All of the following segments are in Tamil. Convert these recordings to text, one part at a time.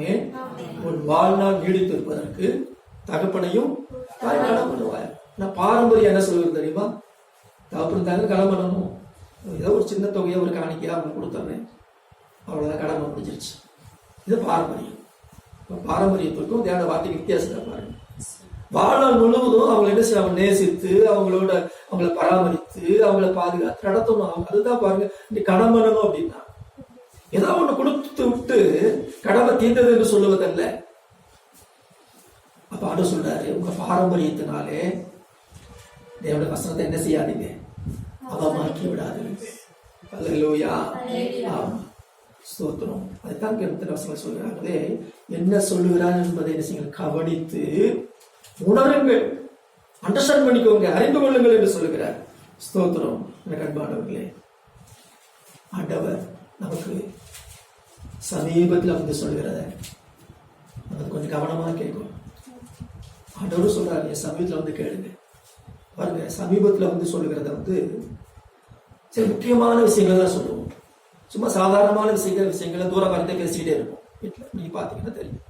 மேல் உன் வாழ்நாள் நீடித்திருப்பதற்கு தகப்பனையும் தாய் கடன் பண்ணுவாய் நான் பாரம்பரியம் என்ன சொல்லுவது தெரியுமா? தகப்பன் தாங்க கடன் பண்ணணும். ஏதோ ஒரு சின்ன தொகையை ஒரு காணிக்கையா அவங்க கொடுத்துட்றேன். அவ்வளோதான் கடமை முடிஞ்சிருச்சு. இது பாரம்பரியம். இப்போ பாரம்பரியத்திற்கும் தேவட வார்த்தைக்கு வித்தியாசத்தை பாருங்க. வாழ்நாள் முழுவதும் அவங்களை என்ன செய்ய அவங்க நேசித்து அவங்களோட அவங்கள பராமரித்து அவங்கள பாதுகாத்து நடத்தணும். அவங்க அதுதான் பாருங்க நீ கடன் பண்ணணும் அப்படின்னா. ஏதோ ஒண்ணு கொடுத்து விட்டு கடமை தீர்ந்தது என்று சொல்லுவதல்ல. அப்ப ஆண்டு சொல்றாரு உங்க பாரம்பரியத்தினாலே தேவட வசனத்தை என்ன செய்யாதீங்க? அவமாக்கி விடாதீங்க. அல்லேலூயா ஆமா. ஸ்தோத்திரம். அதுதான் கிரமத்தில் வசனம் சொல்கிறார்களே என்ன சொல்லுகிறார் என்பதை என்ன செய்யுங்கள் கவனித்து உணருங்கள். அண்டர்ஸ்டாண்ட் பண்ணிக்கோங்க அறிந்து கொள்ளுங்கள் என்று சொல்லுகிறார். ஸ்தோத்திரம். எனக்கு அன்பானவர்களே ஆண்டவர் நமக்கு சமீபத்தில் வந்து சொல்கிறத நமக்கு கொஞ்சம் கவனமாக கேட்கும். ஆண்டவரும் சொல்றாரு என் சமீபத்தில் வந்து கேளுங்க. பாருங்க சமீபத்தில் வந்து சொல்லுகிறத வந்து சில முக்கியமான விஷயங்கள் தான் சொல்லுவோம். சும்மா சாதாரணமான விஷயங்கள் விஷயங்களை தூர மரத்தை பேசிக்கிட்டே இருப்போம். வீட்டில் நீங்க பார்த்தீங்கன்னா தெரியும்.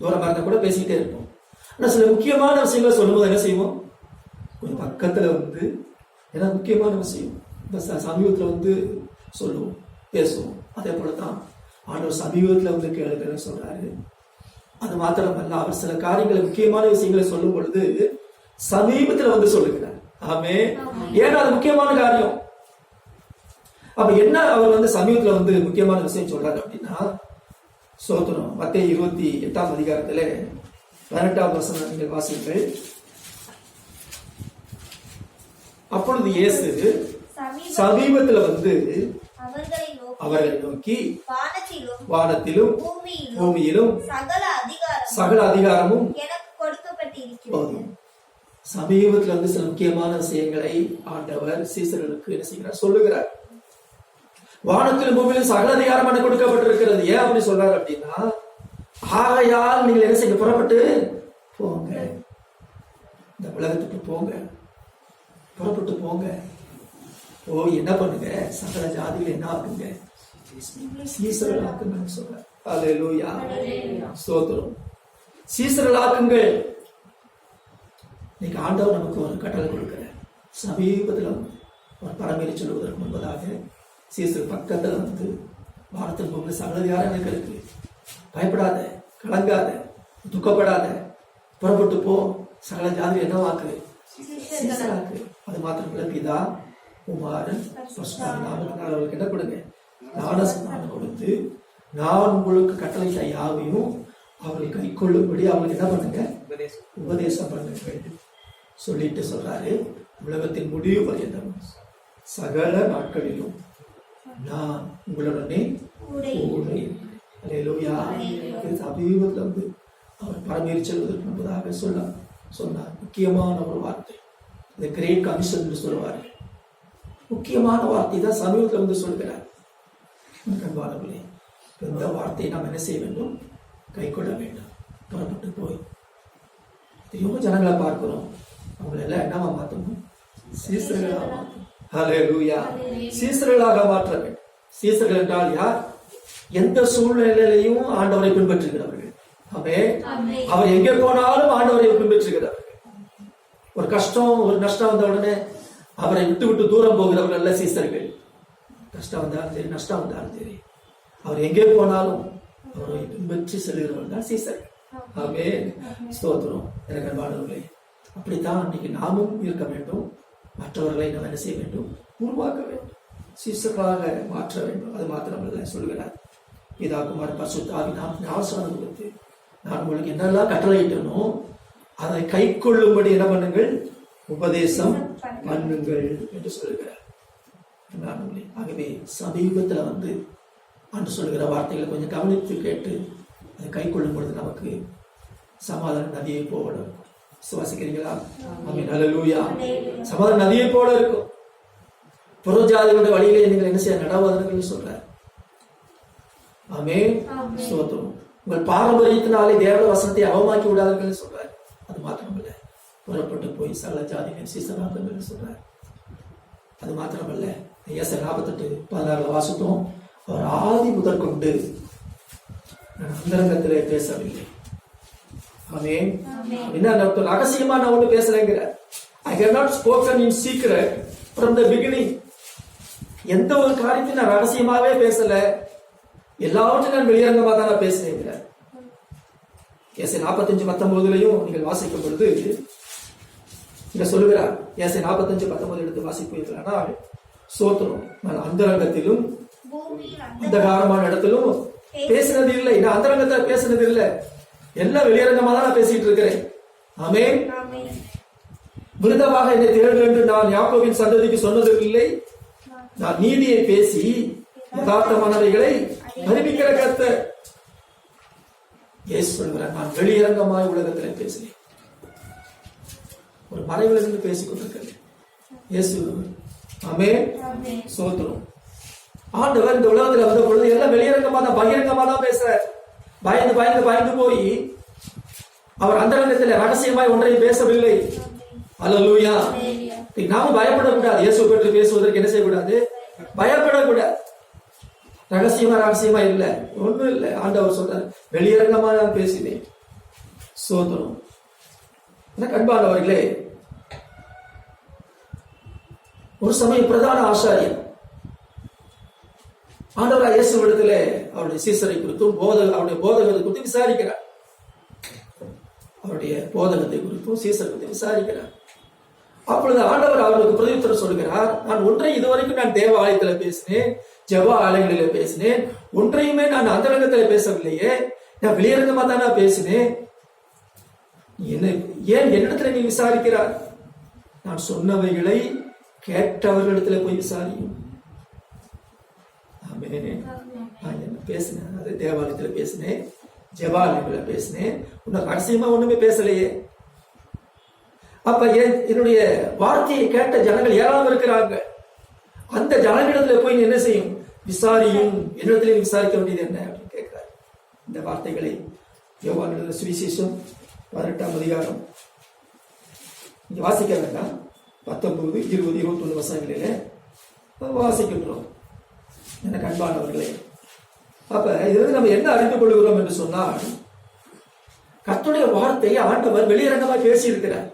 தூர மரத்தை கூட பேசிக்கிட்டே இருப்போம். ஆனால் சில முக்கியமான விஷயங்களை சொல்லும்போது என்ன செய்வோம்? கொஞ்சம் பக்கத்தில் வந்து ஏன்னா முக்கியமான விஷயம் இப்போ சமீபத்தில் வந்து சொல்லுவோம். பேசுவோம். அதே போல தான் ஆண்டவர் சமீபத்துல வந்து கேளுங்கன்னு சொல்றாரு. அது மாத்திரமல்ல அவர் சில காரியங்களை முக்கியமான விஷயங்களை சொல்லும் பொழுது சமீபத்துல வந்து சொல்லுகிறார். ஆமே ஏன்னா அது முக்கியமான காரியம். அப்ப என்ன அவர் வந்து சமீபத்துல வந்து முக்கியமான விஷயம் சொல்றாரு அப்படின்னா சோத்திரம் மத்திய இருபத்தி எட்டாம் அதிகாரத்திலே பதினெட்டாம் வசனம் நீங்கள் வாசிங்கள் அப்பொழுது இயேசு சமீப சமீபத்துல வந்து அவர்களை நோக்கி வானத்திலும் பூமியிலும் சகல அதிகாரம் சகல அதிகாரமும் போதும். சமீபத்துல வந்து சில முக்கியமான விஷயங்களை ஆண்டவர் சீசர்களுக்கு என்ன செய்கிறார்? சொல்லுகிறார். வானத்திலும் பூமியிலும் சகல அதிகாரம் எனக்கு கொடுக்கப்பட்டிருக்கிறது. ஏன் அப்படி சொல்றாரு அப்படின்னா ஆகையால் நீங்கள் என்ன செய்ய புறப்பட்டு போங்க. இந்த உலகத்துக்கு போங்க. புறப்பட்டு போங்க. போய் என்ன பண்ணுங்க? சகல ஜாதிகள் என்ன ஆகுங்க சீசர்கள் ஆக்குங்கன்னு சொல்றார் அல்லேலூயா ஸ்தோத்திரம் சீசர்கள் ஆக்குங்கள் இன்னைக்கு ஆண்டவர் நமக்கு ஒரு கட்டளை கொடுக்கிறார். சமீபத்தில் வந்து ஒரு பரமேறி சொல்லுவதற்கு முன்பதாக சீசர் பக்கத்தில் வந்து வாரத்தில் போகிற இருக்கு பயப்படாத கலங்காத துக்கப்படாத புறப்பட்டு போ சகல ஜாதி என்னவாக்கு? சீசராக்கு. அது மாத்திரமில்ல பிதா குமாரன் அவர்களுக்கு என்ன கொடுங்க. ஞான ஸ்நானம் கொடுத்து நான் உங்களுக்கு கட்டளையிட்ட யாவையும் அவர்கள் கை கொள்ளும்படி அவங்களுக்கு என்ன பண்ணுங்க? உபதேசம். பண்ணுங்க சொல்லிட்டு சொல்றாரு உலகத்தின் முடிவு பரியந்தம். சகல நாட்களிலும் நான் உங்களுடனே. இது சமீபத்தில் வந்து அவர் பரமேறி செல்வதற்கு முன்பதாக சொல்ல சொன்னார். முக்கியமான ஒரு வார்த்தை. இந்த கிரேட் கமிஷன் என்று சொல்லுவார்கள் முக்கியமான வார்த்தை தான் சமீபத்தில் வந்து சொல்கிறார். அன்பானவர்களே இந்த வார்த்தையை நாம் என்ன செய்ய வேண்டும் கை கொள்ள வேண்டும் புறப்பட்டு போய் எத்தனையோ ஜனங்களை பார்க்கிறோம் அவங்களை எல்லாம் என்னவா மாற்றணும் சீசர்களாக மாற்றணும் சீசர்களாக மாற்ற வேண்டும் சீசர்கள் என்றால் யார் எந்த சூழ்நிலையிலையும் ஆண்டவரை பின்பற்றுகிறவர்கள் அவே அவர் எங்கே போனாலும் ஆண்டவரை பின்பற்றுகிறவர்கள் ஒரு கஷ்டம் ஒரு நஷ்டம் வந்த உடனே அவரை விட்டு விட்டு தூரம் போகிறவர்கள் அல்ல சீசர்கள் கஷ்டம் வந்தாலும் சரி நஷ்டம் வந்தாலும் சரி அவர் எங்கே போனாலும் அவரை பின்பற்றி செல்கிறவர்கள் தான் சீசர். ஆகவே ஸ்தோத்திரம். எனக்கு அன்பானவர்களே அப்படித்தான் இன்னைக்கு நாமும் இருக்க வேண்டும். மற்றவர்களை நாம் என்ன செய்ய வேண்டும்? உருவாக்க வேண்டும். சீசர்களாக மாற்ற வேண்டும். அது மாத்திரமல்ல சொல்கிறார் இதா குமார் பசுத்தாவி நாம் ஞாபகம் கொடுத்து நான் உங்களுக்கு என்னெல்லாம் கட்டளையிட்டனோ அதை கை கொள்ளும்படி என்ன பண்ணுங்கள்? உபதேசம் பண்ணுங்கள் என்று சொல்கிறார் அன்பானவர்களே, ஆகவே சமீபத்தில் வந்து அன்று சொல்கிற வார்த்தைகளை கொஞ்சம் கவனித்து கேட்டு அதை கை கொள்ளும் பொழுது நமக்கு சமாதான நதியை போல சுவாசிக்கிறீங்களா ஹalleluya. சமாதான நதியை போல இருக்கும். புறஜாதிகளுடைய வழியிலே நீங்கள் என்ன செய்ய நடவாதீர்கள் சொல்றார். ஆமே ஸ்தோத்திரம். உங்கள் பாரம்பரியத்தினாலே தேவ வசனத்தை அவமாக்கி விடாதீர்கள் சொல்றார். அது மாத்திரமல்ல. புறப்பட்டு போய் சகல ஜாதிகள் சீசனாக்குங்கள் சொல்றார். அது மாத்திரமல்ல. ஏச நாற்பத்தெட்டு பதினாறுல வாசித்தோம். அவர் ஆதி முதற்கொண்டு நான் அந்தரங்கத்திலே பேசவில்லை. ஆமே என்ன அர்த்தம்? ரகசியமா நான் ஒண்ணு பேசலைங்கிற I have not spoken in secret from the beginning எந்த ஒரு காரியத்தையும் நான் ரகசியமாவே பேசல. எல்லாவற்றையும் நான் வெளியரங்கமா தான் நான் பேசுறேங்கிற ஏசை நாற்பத்தஞ்சு பத்தொன்பதுலயும் நீங்கள் வாசிக்கும் பொழுது இங்க சொல்லுகிறார் ஏசை நாற்பத்தஞ்சு பத்தொன்பது எடுத்து வாசிப்பீர்களானால் சோத்திரம். நான் அந்தரங்கத்திலும் அந்தகாரமான இடத்திலும் பேசினது இல்லை. நான் அந்தரங்கத்துல பேசினது இல்லை. எல்லாம் வெளியரங்கமா தான் நான் பேசிட்டு இருக்கிறேன். ஆமென். விருதமாக என்னை தேடு என்று நான் யாக்கோவின் சந்ததிக்கு சொன்னது இல்லை. நான் நீதியை பேசி யதார்த்தமானவைகளை அறிவிக்கிற கத்த இயேசு சொல்கிறார் நான் வெளியரங்கமாய் உலகத்தில் பேசினேன். ஒரு மறைவிலிருந்து பேசிக் கொண்டிருக்கிறேன். இயேசு ஆமென். சோத்திரம். ஆண்டவர் இந்த உலகத்துல வந்த பொழுது எல்லாம் வெளியரங்கமா தான் பகிரங்கமா தான் பேசுறார். பயந்து பயந்து பயந்து போய் அவர் அந்தரங்கத்தில் ரகசியமாய் ஒன்றையும் பேசவில்லை. இன்னைக்கு நாம பயப்படக்கூடாது. இயேசு பற்றி பேசுவதற்கு என்ன செய்யக்கூடாது? பயப்படக்கூடாது. ரகசியமா ரகசியமா இல்ல. ஒண்ணும் இல்ல. ஆண்டவர் சொல்றார். வெளியரங்கமா நான் பேசினேன். சோதனம் எனக்கு அன்பானவர்களே ஒரு சமயம் பிரதான ஆசாரியன் இயேசு இடத்துல அவருடைய சீசரை குறித்தும் போதக அவருடைய போதகத்தை குறித்து விசாரிக்கிறார். அவருடைய போதகத்தை குறித்தும் சீசர் குறித்து விசாரிக்கிறார். அப்பொழுது ஆண்டவர் அவருக்கு பிரதித்தரம் சொல்கிறார் நான் ஒன்றை இதுவரைக்கும் நான் தேவ ஆலயத்தில் பேசினேன் ஜெப ஆலயங்களில் பேசினேன். ஒன்றையுமே நான் அந்தரங்கத்தில் பேசவில்லையே நான் வெளியரங்கமா தான் நான் பேசினேன் என்ன ஏன் என்னிடத்துல நீ விசாரிக்கிறார் நான் சொன்னவைகளை கேட்டவர்களிடத்துல போய் விசாரியும். நான் என்ன பேசினேன்? அது தேவாலயத்துல பேசினேன். ஜெபாலயத்துல பேசினேன். உன்னை ரகசியமா ஒண்ணுமே பேசலையே. அப்ப என்னுடைய வார்த்தையை கேட்ட ஜனங்கள் ஏராளம் இருக்கிறாங்க. அந்த ஜனங்களிடத்துல போய் என்ன செய்யும்? விசாரியும். என்னிடத்துல விசாரிக்க வேண்டியது என்ன அப்படின்னு கேட்கிறார். இந்த வார்த்தைகளை யோவான் சுவிசேஷம் பதினெட்டாம் அதிகாரம். இங்க வாசிக்க வேண்டாம். பத்தொன்பது இருபது இருபத்தொன்னு வசனங்களில் வாசிக்கின்றோம். எனக்கு அன்பானவர்களே அப்ப இதிலிருந்து நம்ம என்ன அறிந்து கொள்கிறோம் என்று சொன்னால் கத்துடைய வார்த்தையை ஆண்டவர் வெளியரங்கமாக பேசியிருக்கிறார்.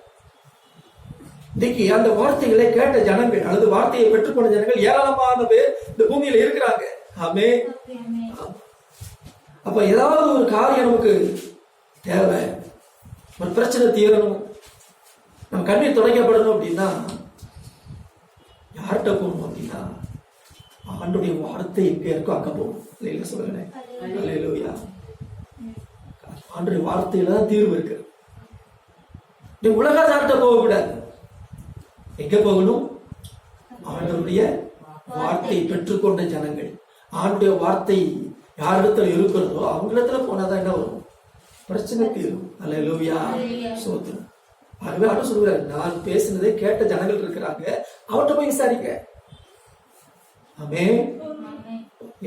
இன்னைக்கு அந்த வார்த்தைகளை கேட்ட ஜனங்கள் அல்லது வார்த்தையை பெற்றுக்கொண்ட ஜனங்கள் ஏராளமான பேர் இந்த பூமியில இருக்கிறாங்க. ஆமே அப்ப ஏதாவது ஒரு காரியம் நமக்கு தேவை. ஒரு பிரச்சனை தீரணும். நம்ம கண்ணீர் துடைக்கப்படணும் அப்படின்னா யார்கிட்ட போகணும் அப்படின்னா ஆண்டுடைய வார்த்தை எங்க இருக்கோ அங்க போகணும் இல்லைங்களா சொல்லுங்களேன் அல்லேலூயா ஆண்டுடைய வார்த்தையில தான் தீர்வு இருக்கு. நீ உலகத்தார்கிட்ட போகக்கூடாது. எங்க போகணும்? ஆண்டவருடைய வார்த்தை பெற்றுக்கொண்ட ஜனங்கள். ஆண்டுடைய வார்த்தை யாரிடத்துல இருக்கிறதோ அவங்களிடத்துல போனாதான் என்ன வரும்? பிரச்சனை தீரும். அல்லேலூயா சோத்திரம். ஆகவே ஆண்டு சொல்கிறார் நான் பேசினதை கேட்ட ஜனங்கள் இருக்கிறாங்க அவர்கிட்ட போய் விசாரிக்க ஆமே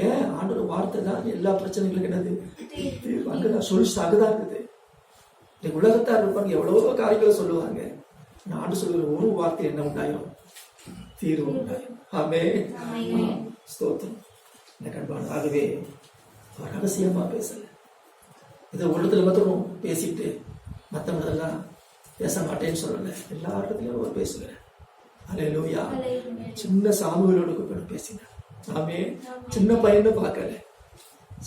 ஏன்? ஆண்டோட வார்த்தை தான் எல்லா பிரச்சனைகளுக்கும் என்னது. அங்கதான் சொல்யூஷன் அங்கதான் இருக்குது இந்த உலகத்தார் இருப்பாங்க எவ்வளவோ காரியங்களை சொல்லுவாங்க. நான் ஆண்டு சொல்லுகிற ஒரு வார்த்தை என்ன உண்டாயிரும்? தீர்வு உண்டாயிரும். ஆமே ஸ்தோத்திரம். எனக்கு அன்பான ஆகவே ரகசியமா பேசல இதை உள்ளத்துல மாத்திரம் பேசிட்டு மற்றவங்களெல்லாம் பேச மாட்டேன்னு சொல்லல. எல்லா இடத்துலயும் அவர் பேசுகிறேன் அலையலூயா சின்ன சாமுவேலோட கூட பேசினார் சாமி சின்ன பையன்னு பார்க்கல.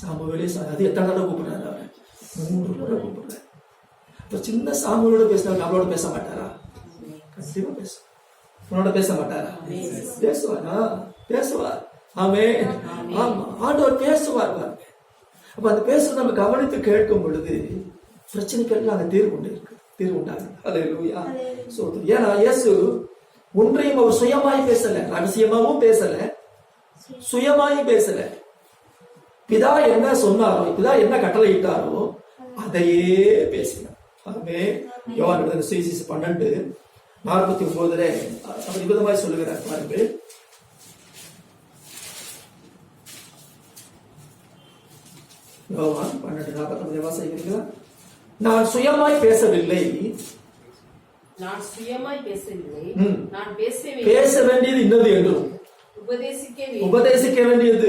சாமுவேலே அது எத்தனை தடவை கூப்பிடுறாரு அவரை? மூன்று முறை கூப்பிடுறாரு. இப்ப சின்ன சாமுவேலோட பேசினார் நம்மளோட பேச மாட்டாரா? கண்டிப்பா பேச உன்னோட பேச மாட்டாரா? பேசுவாரா. பேசுவார்? ஆமே ஆமா. ஆண்டவர் பேசுவார் பாருங்க. அப்ப அந்த பேசுறது நம்ம கவனித்து கேட்கும் பொழுது பிரச்சனைக்கெல்லாம் அங்க தீர்வு உண்டு இருக்கு. தீர்வு உண்டாகும் அல்லேலூயா சோதரி ஏன்னா இயேசு ஒன்றையும் அவர் சுயமாய் பேசல. ரகசியமாவும் பேசல. சுயமாய் பேசல. பிதா என்ன சொன்னாரோ பிதா என்ன கட்டளையிட்டாரோ அதையே பேசினார். எழுதின சுவிசேஷம் பன்னெண்டு நாற்பத்தி ஒன்பதுல அவர் விதமாய் சொல்லுகிறார். பாருங்கள். பன்னெண்டு நாற்பத்தி வாசிக்கிறீங்களா நான் சுயமாய் பேசவில்லை. நான் சுயமாய் பேசவில்லை. நான் பேச பேச வேண்டியது இன்னது என்றும். உபதேசிக்க வேண்டியது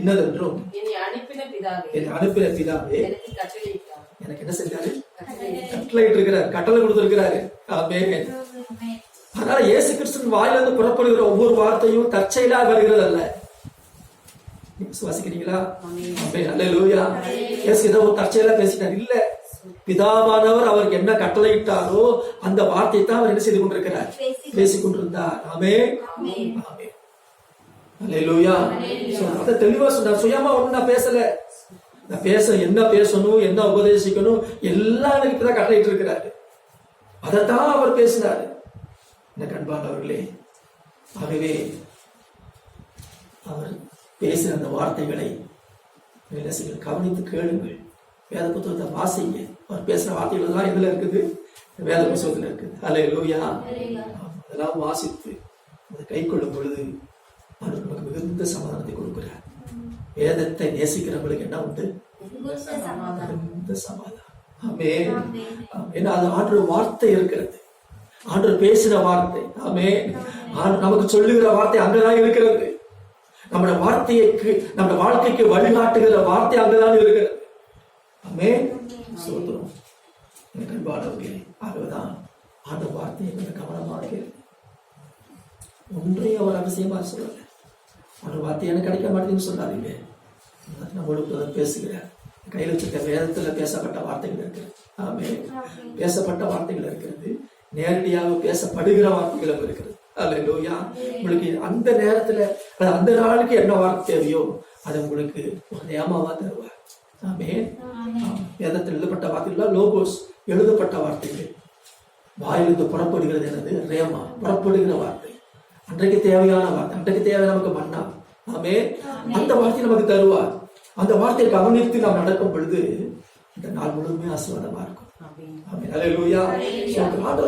இன்னதென்றும் என்னை அனுப்பின பிதாவே. என்னை அனுப்பின பிதாவே. எனக்கு கட்டளையிட்டார் எனக்கு என்ன செஞ்சாரு கட்டளையிட்டார் கட்டளை இருக்கிறார் கட்டளை கொடுத்திருக்கிறாரு. ஆமே அதனால இயேசு கிறிஸ்துவின் வாயிலிருந்து புறப்படுகிற ஒவ்வொரு வார்த்தையும் தற்செயலா வருகிறது அல்ல. விசுவாசிக்கிறீங்களா? ஆமே அல்லேலூயா. இயேசு ஏதோ ஒரு தற்செயலா பேசிட்டார். இல்ல. பிதாவானவர் அவருக்கு என்ன கட்டளையிட்டாரோ அந்த வார்த்தை தான் அவர் என்ன செய்து கொண்டிருக்கிறார்? பேசிக் கொண்டிருந்தார். ஆமே ஆமே அத தெளிவா சொன்னார். சுயமா ஒண்ணு நான் பேசல? நான் பேச என்ன பேசணும் என்ன உபதேசிக்கணும் எல்லாம் எனக்கு இப்பதான் கட்டளையிட்டு இருக்கிறாரு அதைத்தான் அவர் பேசினாரு. என்ன கண்பாண்டவர்களே ஆகவே அவர் பேசின அந்த வார்த்தைகளை கவனித்து கேளுங்கள். வேத புத்தகத்தை வாசிங்க. அவர் பேசுற வார்த்தைகள் எல்லாம் எதுல இருக்குது? வேத புத்தகத்துல இருக்குது. அலே லூயா அதெல்லாம் வாசித்து அதை கை கொள்ளும் பொழுது அவர் நமக்கு மிகுந்த சமாதானத்தை கொடுக்கிறார். வேதத்தை நேசிக்கிறவங்களுக்கு என்ன உண்டு? மிகுந்த சமாதானம். ஆமே ஏன்னா அது ஆண்டு வார்த்தை இருக்கிறது. ஆண்டு பேசின வார்த்தை. ஆமே நமக்கு சொல்லுகிற வார்த்தை அங்கதான் இருக்கிறது. நம்முடைய வார்த்தைக்கு நம்முடைய வாழ்க்கைக்கு வழிகாட்டுகிற வார்த்தை அங்கதான் இருக்கிறது. ஆமே சோத்திரம் எனக்கு ஆகவேதான் அந்த வார்த்தையை கொஞ்சம் கவனமாக கேளு ஒன்றையும் அவர் அவசியமா சொல்லல அந்த வார்த்தை எனக்கு கிடைக்க மாட்டேங்குன்னு சொல்லாதீங்க நம்மளோட இப்பதான் பேசுகிறார் கையில் வச்சிருக்க வேதத்துல பேசப்பட்ட வார்த்தைகள் இருக்கிறது ஆமே பேசப்பட்ட வார்த்தைகள் இருக்கிறது நேரடியாக பேசப்படுகிற வார்த்தைகளும் இருக்கிறது அல்லேலூயா உங்களுக்கு அந்த நேரத்துல அது அந்த நாளுக்கு என்ன வார்த்தை தேவையோ அது உங்களுக்கு ஒரு நியமாவா தருவார் வேதத்தில் எழுதப்பட்ட வார்த்தைகள்? லோகோஸ் எழுதப்பட்ட வார்த்தைகள். வாயிலிருந்து புறப்படுகிறது எனது ரேமா. புறப்படுகிற வார்த்தை. அன்றைக்கு தேவையான வார்த்தை. அன்றைக்கு தேவை நமக்கு மன்னா. ஆமே அந்த வார்த்தை நமக்கு தருவார். அந்த வார்த்தையை கவனித்து நாம் நடக்கும் பொழுது இந்த நாள் முழுவதுமே ஆசீர்வாதமா இருக்கும்.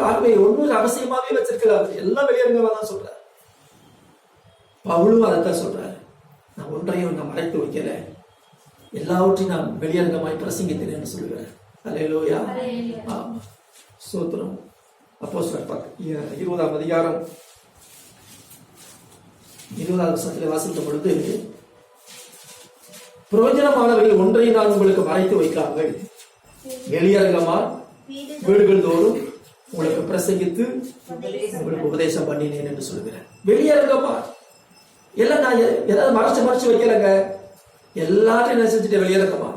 ஆகவே ஒன்றும் ரகசியமாவே வச்சிருக்கிறார். எல்லாம் வெளியரங்கமா தான் சொல்றார். பவுலும் அதைத்தான் சொல்றாரு. நான் ஒன்றையும் நான் மறைத்து வைக்கல. எல்லாவற்றையும் நான் வெளியரங்கமாய் பிரசங்கித்தேன் என்று சொல்லுகிறேன் அல்லேலூயா ஆமா. சோத்திரம் அப்போ இருபதாம் அதிகாரம். இருபதாவது வருஷத்துல வாசிக்கும் பொழுது பிரயோஜனமானவைகள் ஒன்றை நான் உங்களுக்கு மறைத்து வைக்காமல் வெளியரங்கமா வீடுகள் தோறும் உங்களுக்கு பிரசங்கித்து உங்களுக்கு உபதேசம் பண்ணினேன் என்று சொல்லுகிறேன் வெளியரங்கமா எல்லாம் நான் ஏதாவது மறைச்சு மறைச்சு வைக்கலங்க? எல்லாத்தையும் என்ன செஞ்சுட்டு வெளியரங்கமா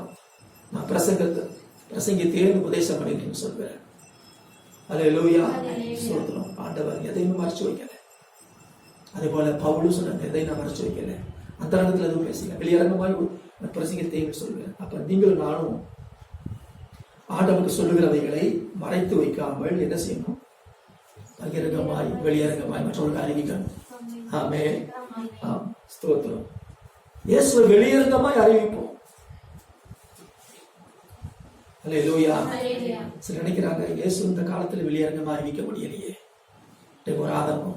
நான் பிரசங்கத்தை பிரசங்கித்தேன் உபதேசம் பண்ணிட்டேன்னு சொல்கிறேன் அல்ல லூயா சொல்றோம் ஆண்டவர் எதையுமே மறைச்சு வைக்கல. அதே போல பவுலும் சொன்னாங்க எதையும் நான் மறைச்சு வைக்கல? அந்த ரங்கத்துல எதுவும் பேசல. வெளியரங்கமாய் நான் பிரசங்கித்தேன் சொல்கிறேன் அப்ப நீங்களும் நானும் ஆண்டவருக்கு சொல்லுகிறவைகளை மறைத்து வைக்காமல் என்ன செய்யணும்? பகிரங்கமாய் வெளியரங்கமாய் மற்றவர்களுக்கு அறிவிக்கணும் ஆமே ஆம். ஸ்தோத்திரம். இயேசுவை வெளியரங்கமாய் அறிவிப்போம் அல்லேலூயா சில நினைக்கிறாங்க இயேசு இந்த காலத்துல வெளியரங்கமா அறிவிக்க முடியலையே. ஒரு ஆதங்கம்.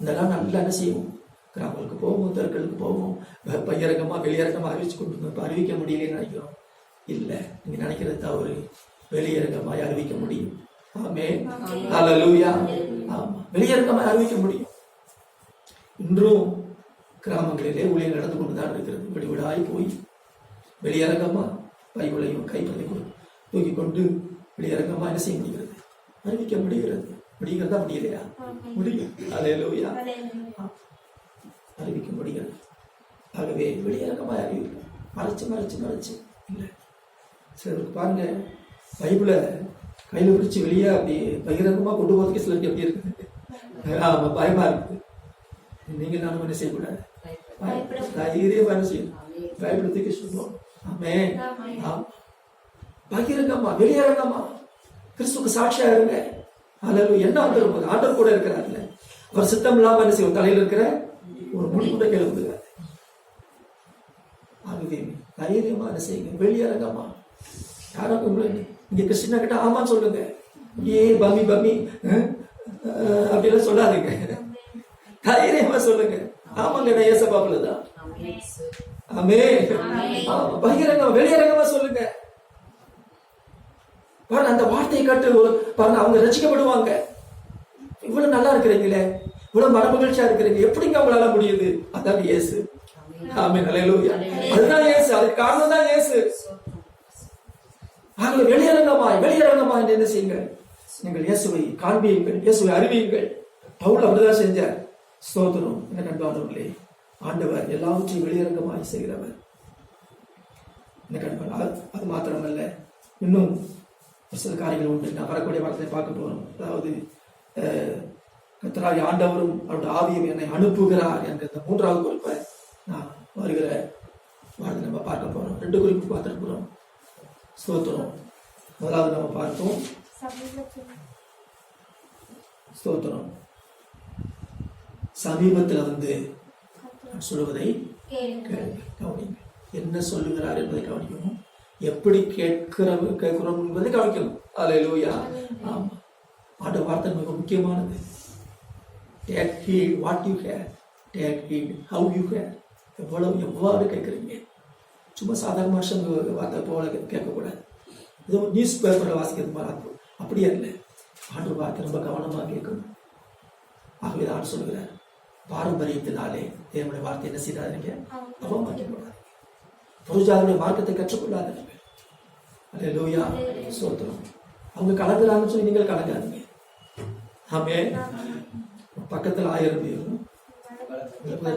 இந்த காலம் நல்லா என்ன செய்வோம்? கிராமங்களுக்கு போவோம் தெருக்களுக்கு போவோம். ப- பகிரங்கமா வெளியரங்கமா அறிவிச்சு கொண்டு. இப்ப அறிவிக்க முடியலன்னு நினைக்கிறோம். இல்ல நீங்க நினைக்கிறது தவறு. வெளியரங்கமாய் அறிவிக்க முடியும். ஆமே அல்லேலூயா ஆமா. வெளியரங்கமாய் அறிவிக்க முடியும். இன்றும் கிராமங்களிலே ஊழியர் நடந்து கொண்டுதான் இருக்கிறது. இப்படி விடாய் போய் வெளியரங்கமா பைபிளையும் கொண்டு தூக்கி கொண்டு வெளியரங்கமா என்ன செய்ய முடிகிறது? அறிவிக்க முடிகிறது. முடிகிறதா முடியலையா? முடியும். அல்லேலூயா அறிவிக்க முடிகிறது. ஆகவே வெளியரங்கமா அறிவிப்போம். மறைச்சு மறைச்சு மறைச்சு. இல்லை. சிலருக்கு பாருங்க பைபிளை கையில பிடிச்சு வெளியே அப்படி பகிரங்கமா கொண்டு போறதுக்கு சிலருக்கு எப்படி இருக்குது ஆமா பயமா இருக்குது நீங்க நானும் என்ன செய்யக்கூடாது? தைரியமா என்ன செய்யணும் பைபிளை தூக்கி சொல்லுவோம் ஆமே ஆம். பகிரங்கமா வெளியரங்கமா கிறிஸ்துக்கு சாட்சியா இருங்க அல்லது என்ன வந்துடும் போது ஆண்டவர் கூட இருக்கிறார்ல அவர் சித்தம் இல்லாம என்ன செய்வோம் தலையில இருக்கிற ஒரு முடி கூட கேள்வி ஆகவே தைரியமா என்ன செய்யுங்க வெளியரங்கமா யாரும் உங்களை இங்க கிருஷ்ணா கிட்ட ஆமான்னு சொல்லுங்க ஏ அஹ், அஹ், அப்படிலாம் சொல்லாதீங்க தைரியமா சொல்லுங்க ஆமாங்க நான் தான் ஆமென். ஆமே ஆமா, பகிரங்கமா வெளியரங்கமா சொல்லுங்க. பாருங்க அந்த வார்த்தையை கட்டு பாருங்க அவங்க ரசிக்கப்படுவாங்க. இவ்வளவு நல்லா இருக்கிறீங்களே இவ்வளவு மனமகிழ்ச்சியா இருக்கிறீங்க எப்படிங்க அவங்களால முடியுது? அதான் இயேசு. ஆமென். ஆமென் ஹalleluya. அதுதான் இயேசு அதுக்கு காரணம் தான் இயேசு. ஆகவே வெளியரங்கமாய் வெளியரங்கமாய் என்று என்ன செய்யுங்கள். நீங்கள் இயேசுவை காண்பியுங்கள் இயேசுவை அறிவியுங்கள் பவுல் அப்படிதான் செஞ்சார். ஸ்தோத்திரம். என்ன கண்பானவர்களே ஆண்டவர் எல்லாவற்றையும் வெளியரங்கமாய் செய்கிறவர். என்ன கண்பான் அது மாத்திரமல்ல இன்னும் சில காரியங்கள் உண்டு. நான் வரக்கூடிய வார்த்தையை பார்க்க போறோம். அதாவது அஹ், கர்த்தராகி ஆண்டவரும் அவருடைய ஆவியும் என்னை அனுப்புகிறார் என்ற இந்த மூன்றாவது குறிப்பை நான் வருகிற வார்த்தை நம்ம பார்க்க போறோம். ரெண்டு குறிப்பு பார்த்துருக்குறோம் ஸ்தோத்திரம். முதலாவது நம்ம பார்த்தோம். ஸ்தோத்திரம். சமீபத்தில் வந்து சொல்லுவதை கவனிங்க என்ன சொல்லுகிறார் என்பதை கவனிக்கணும் எப்படி கேட்கிறோம் கேட்கிறோம் என்பதை கவனிக்கணும் அல்லேலூயா ஆமா. ஆண்ட வார்த்தை மிக முக்கியமானது. Take heed what you hear take heed how you hear எவ்வளவு எவ்வாறு கேட்குறீங்க? சும்மா சாதாரண மனுஷன் வார்த்தை போல கேட்கக்கூடாது. இது நியூஸ் பேப்பரில் வாசிக்கிறது மாதிரி அது அப்படியே இல்லை ஆண்டு வார்த்தை ரொம்ப கவனமாக கேட்கணும். ஆகவே தான் ஆண்டு சொல்லுகிறார். பாரம்பரியத்தினாலே தேவனுடைய வார்த்தை என்ன செய்தாதீங்க? அவமாக்கிக்கூடாது புரிஜாவுடைய மார்க்கத்தை கற்றுக்கொள்ளாதீங்க. அல்லே லூயா சோத்திரம். அவங்க கலங்குறாங்கன்னு சொல்லி நீங்கள் கலங்காதீங்க. ஆமே. பக்கத்தில் ஆயிரம் பேரும்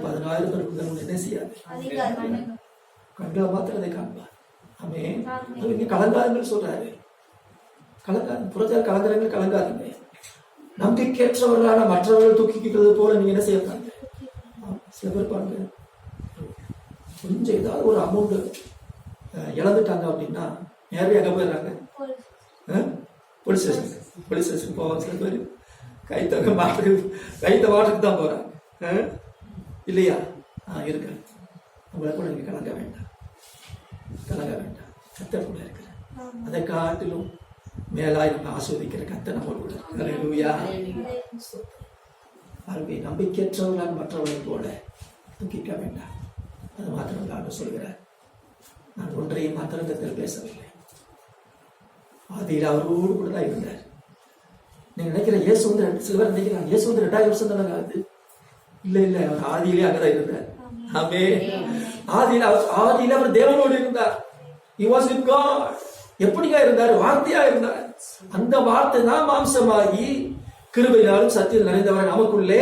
பதினாயிரம் பேருக்கு என்ன செய்யாது? கண்களை மாத்திரம் அதை காண்பார் ஆமே இங்க கலங்காதுன்னு சொல்றாரு. கலங்காது. புறத்தார் கலங்குறவங்க கலங்காதுங்க. நம்பிக்கையற்றவர்களான மற்றவர்கள் தூக்கிக்கிறது போல நீங்க என்ன செய்யறாங்க? சில பேர் பாருங்க கொஞ்சம் ஏதாவது ஒரு அமௌண்ட் இழந்துட்டாங்க அப்படின்னா நேரடியாக எங்க போயிடுறாங்க போலீஸ் ஸ்டேஷன். போலீஸ் ஸ்டேஷன் போவாங்க சில பேர். கைத்தங்க மாட்டு கைத்த மாட்டுக்கு தான் போறாங்க. அஹ்? இல்லையா? ஆ இருக்கு. உங்களை கூட நீங்க கலங்க வேண்டாம். கலங்க வேண்டாம். கத்தர் கூட இருக்கிற அதை காட்டிலும் மேலாய் நம்ம ஆஸ்வதிக்கிற கத்த நம்ம கூட. ஆகவே நம்பிக்கையற்றவர்களால் மற்றவர்களை போல துக்கிக்க வேண்டாம் அது மாத்திரம் நான் சொல்கிறார். நான் ஒன்றையும் மாத்திரத்தில் பேசவில்லை. ஆதியில் அவரோடு கூட தான் இருந்தார். நீங்க நினைக்கிற இயேசு வந்து சிலவர் நினைக்கிறாங்க இயேசு வந்து ரெண்டாயிரம் வருஷம் தானே ஆகுது? இல்ல இல்ல அவர் ஆதியிலே அங்கதான் இருந்தார். ஆமே. ஆதியில் அவர் ஆதியில் அவர் தேவனோடு இருந்தார். He வாஸ் with காட் எப்படியா இருந்தார்? வார்த்தையா இருந்தார். அந்த வார்த்தை தான் மாம்சமாகி கிருபையினாலும் சத்தியம் நிறைந்தவர் நமக்குள்ளே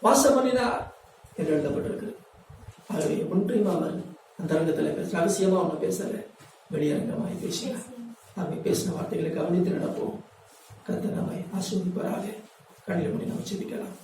வாசம் பண்ணினார் என்று எழுதப்பட்டிருக்கு ஆகவே ஒன்றையும் அவர் அந்த அரங்கத்தில் பேச ரகசியமா ஒண்ணு பேசல வெளியரங்கமாய் பேசினார் அவங்க பேசின வார்த்தைகளை கவனித்து நடப்போம். கத்த நம்மை ஆஸ்வதிப்பராக கண்ணில் முடி நம்ம செபிக்கலாம்